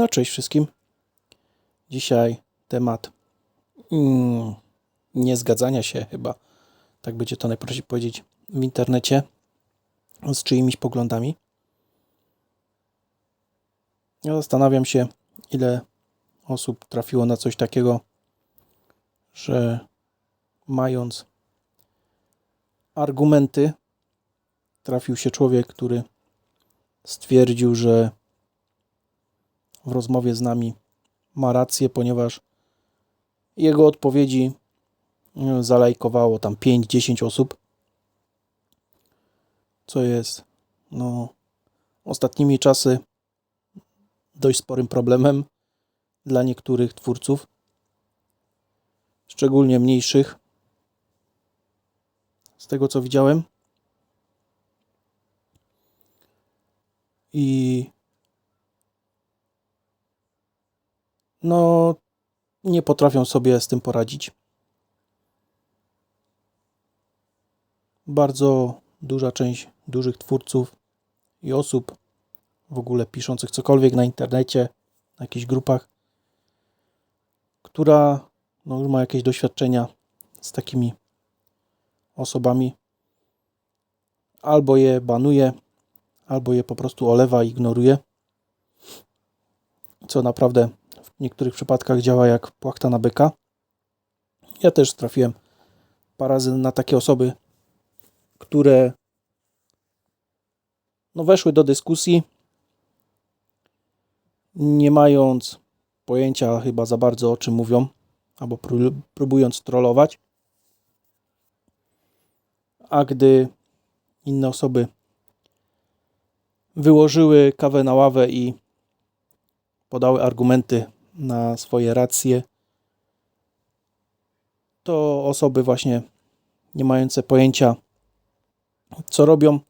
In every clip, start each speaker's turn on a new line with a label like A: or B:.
A: No, cześć wszystkim. Dzisiaj temat mm, niezgadzania się chyba, tak będzie to najprościej powiedzieć, w internecie z czyimiś poglądami. Ja zastanawiam się, ile osób trafiło na coś takiego, że mając argumenty, trafił się człowiek, który stwierdził, że w rozmowie z nami ma rację, ponieważ jego odpowiedzi e, zalajkowało tam 5-10 osób, co jest no, ostatnimi czasy dość sporym problemem dla niektórych twórców, szczególnie mniejszych. Z tego co widziałem. I no, nie potrafią sobie z tym poradzić. Bardzo duża część dużych twórców i osób w ogóle piszących cokolwiek na internecie, na jakichś grupach, która no, już ma jakieś doświadczenia z takimi osobami, albo je banuje, albo je po prostu olewa, ignoruje, co naprawdę w niektórych przypadkach działa jak płachta na byka. Ja też trafiłem parę razy na takie osoby, które no weszły do dyskusji, nie mając pojęcia chyba za bardzo o czym mówią, albo próbując trollować. A gdy inne osoby wyłożyły kawę na ławę i podały argumenty na swoje racje, to osoby właśnie nie mające pojęcia, co robią,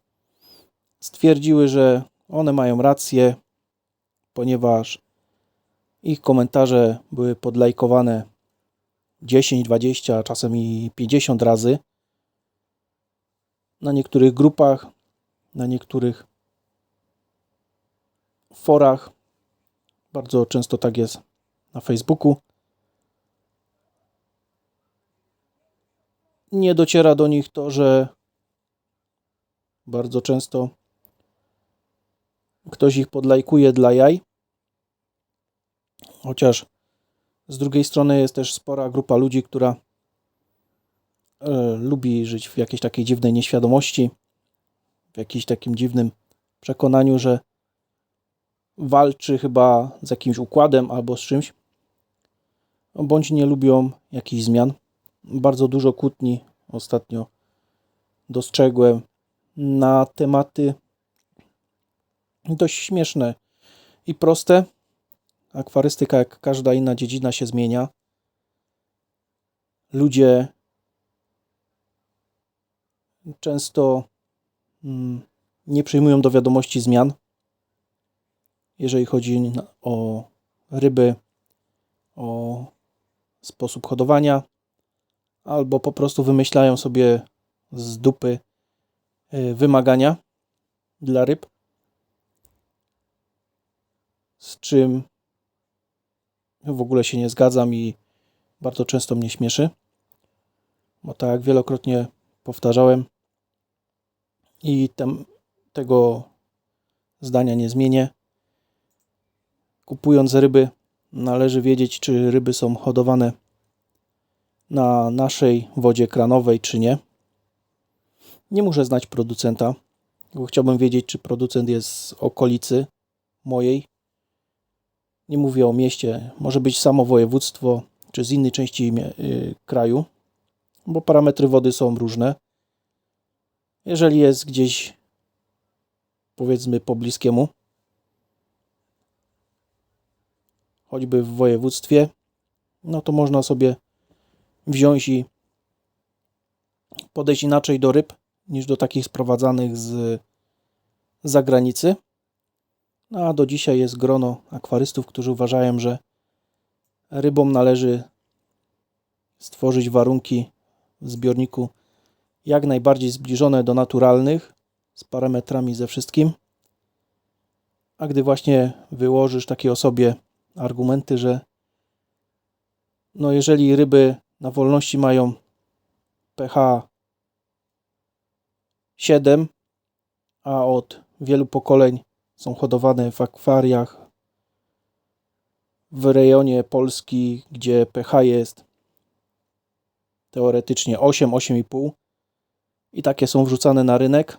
A: stwierdziły, że one mają rację, ponieważ ich komentarze były podlajkowane 10, 20, czasem i 50 razy na niektórych grupach, na niektórych forach. Bardzo często tak jest na Facebooku. Nie dociera do nich to, że bardzo często ktoś ich podlajkuje dla jaj. Chociaż z drugiej strony jest też spora grupa ludzi, która e, lubi żyć w jakiejś takiej dziwnej nieświadomości, w jakimś takim dziwnym przekonaniu, że walczy chyba z jakimś układem albo z czymś, bądź nie lubią jakichś zmian. Bardzo dużo kłótni ostatnio dostrzegłem na tematy dość śmieszne i proste. Akwarystyka, jak każda inna dziedzina, się zmienia. Ludzie często mm, nie przyjmują do wiadomości zmian, jeżeli chodzi o ryby, o sposób hodowania, albo po prostu wymyślają sobie z dupy y, wymagania dla ryb, z czym w ogóle się nie zgadzam i bardzo często mnie śmieszy, bo tak jak wielokrotnie powtarzałem i tem, tego zdania nie zmienię. Kupując ryby, należy wiedzieć, czy ryby są hodowane na naszej wodzie kranowej, czy nie. Nie muszę znać producenta, bo chciałbym wiedzieć, czy producent jest z okolicy mojej. Nie mówię o mieście, może być samo województwo, czy z innej części yy, kraju, bo parametry wody są różne. Jeżeli jest gdzieś, powiedzmy, pobliskiemu, choćby w województwie, no to można sobie wziąć i podejść inaczej do ryb niż do takich sprowadzanych z zagranicy. No a do dzisiaj jest grono akwarystów, którzy uważają, że rybom należy stworzyć warunki w zbiorniku jak najbardziej zbliżone do naturalnych, z parametrami ze wszystkim, A gdy właśnie wyłożysz takiej osobie argumenty, że no jeżeli ryby na wolności mają pH 7, a od wielu pokoleń są hodowane w akwariach w rejonie Polski, gdzie pH jest teoretycznie 8, 8,5 i takie są wrzucane na rynek,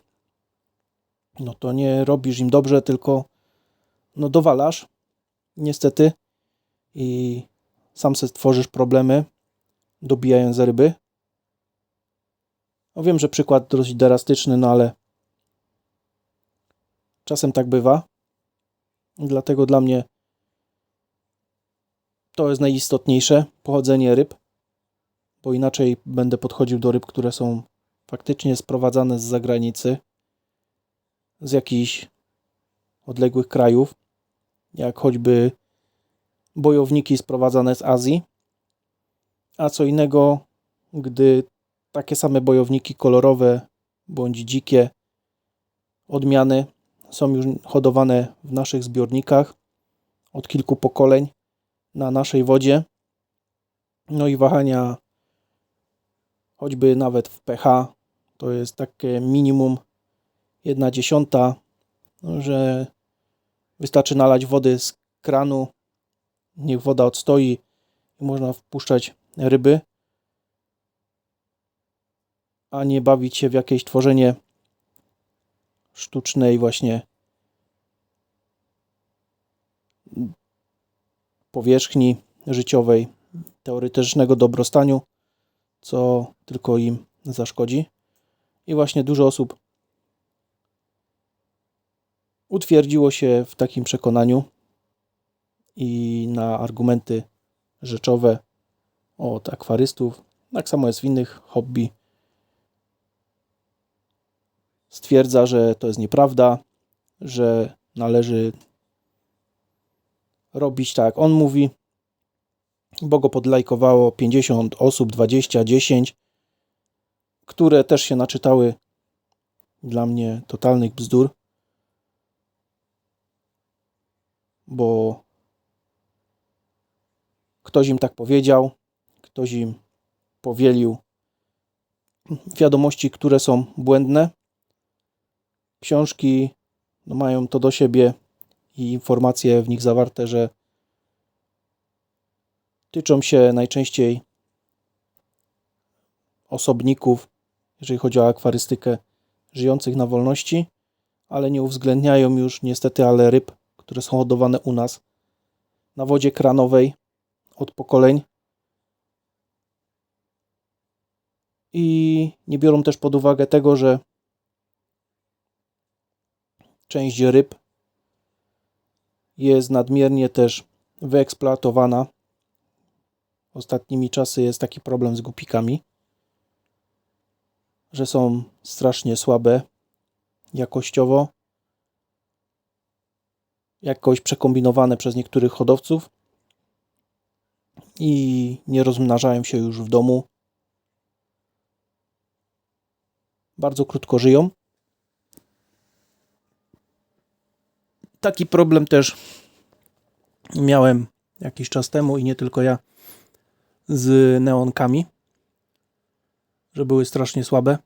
A: no to nie robisz im dobrze, tylko no dowalasz niestety i sam sobie stworzysz problemy dobijając ryby. No wiem, że przykład dość drastyczny, no ale czasem tak bywa. Dlatego dla mnie to jest najistotniejsze pochodzenie ryb, bo inaczej będę podchodził do ryb, które są faktycznie sprowadzane z zagranicy, z jakichś odległych krajów, jak choćby bojowniki sprowadzane z Azji, a co innego, gdy takie same bojowniki kolorowe bądź dzikie odmiany są już hodowane w naszych zbiornikach od kilku pokoleń na naszej wodzie. No i wahania choćby nawet w pH to jest takie minimum 1 dziesiąta, że wystarczy nalać wody z kranu, niech woda odstoi i można wpuszczać ryby, a nie bawić się w jakieś tworzenie sztucznej właśnie powierzchni życiowej, teoretycznego dobrostanu, co tylko im zaszkodzi. I właśnie dużo osób utwierdziło się w takim przekonaniu i na argumenty rzeczowe od akwarystów, tak samo jest w innych hobby, stwierdza, że to jest nieprawda, że należy robić tak, jak on mówi, bo go podlajkowało 50 osób, 20, 10, które też się naczytały dla mnie totalnych bzdur, bo ktoś im tak powiedział, ktoś im powielił wiadomości, które są błędne. Książki no, mają to do siebie i informacje w nich zawarte, że tyczą się najczęściej osobników, jeżeli chodzi o akwarystykę, żyjących na wolności, ale nie uwzględniają już niestety ale ryb, które są hodowane u nas na wodzie kranowej od pokoleń. I nie biorą też pod uwagę tego, że część ryb jest nadmiernie też wyeksploatowana. Ostatnimi czasy jest taki problem z gupikami, że są strasznie słabe jakościowo, jakoś przekombinowane przez niektórych hodowców i nie rozmnażają się już w domu. Bardzo krótko żyją. Taki problem też miałem jakiś czas temu i nie tylko ja z neonkami, że były strasznie słabe,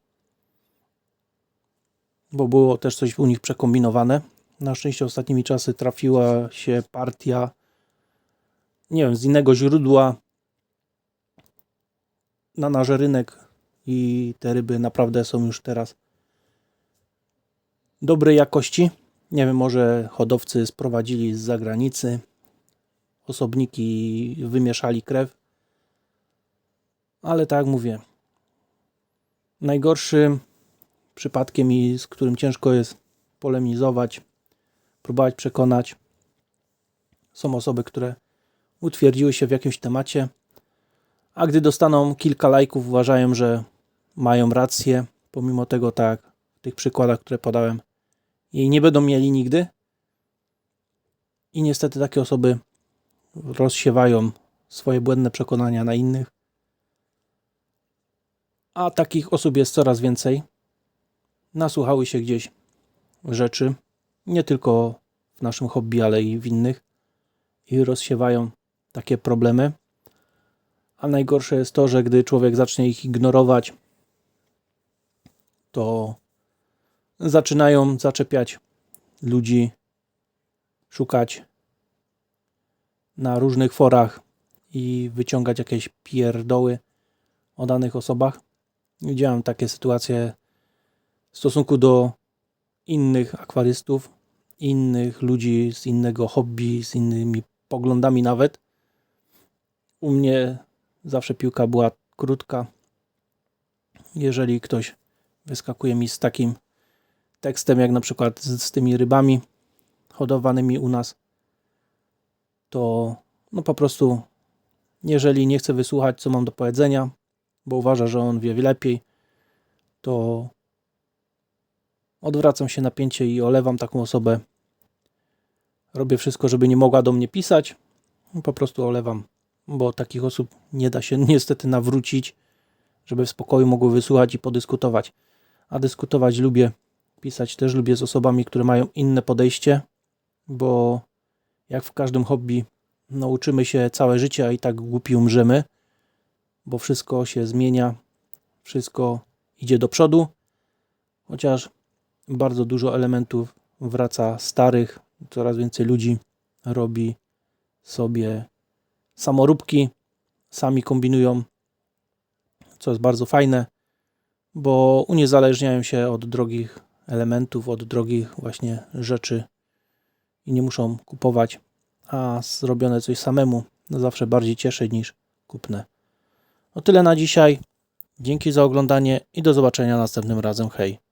A: bo było też coś u nich przekombinowane. Na szczęście ostatnimi czasy trafiła się partia, nie wiem, z innego źródła na nasz rynek i te ryby naprawdę są już teraz dobrej jakości. Nie wiem, może hodowcy sprowadzili z zagranicy osobniki, wymieszali krew. Ale tak jak mówię, najgorszym przypadkiem i z którym ciężko jest polemizować, próbować przekonać, są osoby, które utwierdziły się w jakimś temacie, a gdy dostaną kilka lajków, uważają, że mają rację, pomimo tego tak, w tych przykładach, które podałem, jej nie będą mieli nigdy. I niestety takie osoby rozsiewają swoje błędne przekonania na innych. A takich osób jest coraz więcej. Nasłuchały się gdzieś rzeczy, nie tylko w naszym hobby, ale i w innych i rozsiewają takie problemy. A najgorsze jest to, że gdy człowiek zacznie ich ignorować, to zaczynają zaczepiać ludzi, szukać na różnych forach i wyciągać jakieś pierdoły o danych osobach. Widziałem takie sytuacje w stosunku do innych akwarystów, innych ludzi z innego hobby, z innymi poglądami nawet. U mnie zawsze piłka była krótka. Jeżeli ktoś wyskakuje mi z takim tekstem, jak na przykład z, z tymi rybami hodowanymi u nas, to no po prostu, jeżeli nie chce wysłuchać, co mam do powiedzenia, bo uważa, że on wie lepiej, to odwracam się napięcie i olewam taką osobę. Robię wszystko, żeby nie mogła do mnie pisać. Po prostu olewam, bo takich osób nie da się niestety nawrócić, żeby w spokoju mogły wysłuchać i podyskutować. A dyskutować lubię, pisać też lubię z osobami, które mają inne podejście, bo jak w każdym hobby nauczymy się całe życie, a i tak głupi umrzemy, bo wszystko się zmienia, wszystko idzie do przodu, chociaż bardzo dużo elementów wraca starych, coraz więcej ludzi robi sobie samoróbki, sami kombinują, co jest bardzo fajne, bo uniezależniają się od drogich elementów, od drogich właśnie rzeczy i nie muszą kupować, a zrobione coś samemu zawsze bardziej cieszy niż kupne. O tyle na dzisiaj. Dzięki za oglądanie i do zobaczenia następnym razem. Hej.